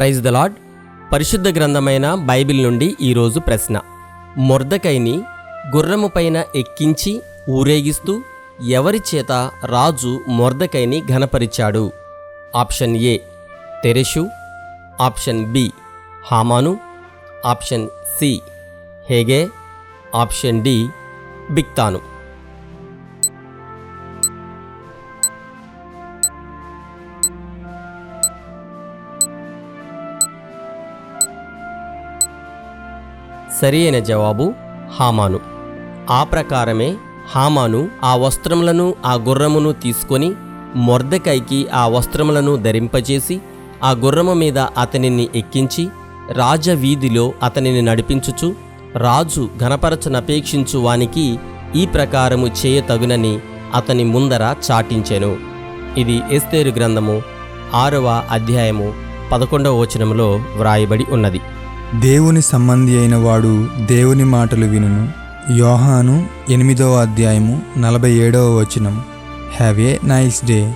Praise the lord పరిశుద్ధ గ్రంథమైన Bible నుండి ఈరోజు ప్రశ్న. మొర్దకైని గుర్రము పైన ఎక్కించి ఊరేగిస్తూ ఎవరి చేత రాజు మొర్దకైని ఘనపరిచాడు? Option A Teresh option B Haman option C Hegai option D Bigthan. సరి అయిన జవాబు హామాను. ఆ ప్రకారమే హామాను ఆ వస్త్రములను ఆ గుర్రమును తీసుకొని మొర్దకైకి ఆ వస్త్రములను ధరింపజేసి ఆ గుర్రము మీద అతనిని ఎక్కించి రాజవీధిలో అతనిని నడిపించుచు రాజు ఘనపరచనపేక్షించు వానికి ఈ ప్రకారము చేయతగునని అతని ముందర చాటించెను. ఇది ఎస్తేరు గ్రంథము ఆరవ అధ్యాయము పదకొండవ వచనంలో వ్రాయబడి ఉన్నది. దేవుని సంబంధి అయిన వాడు దేవుని మాటలు వినును. యోహాను ఎనిమిదవ అధ్యాయము నలభై ఏడవ వచనం. Have a nice day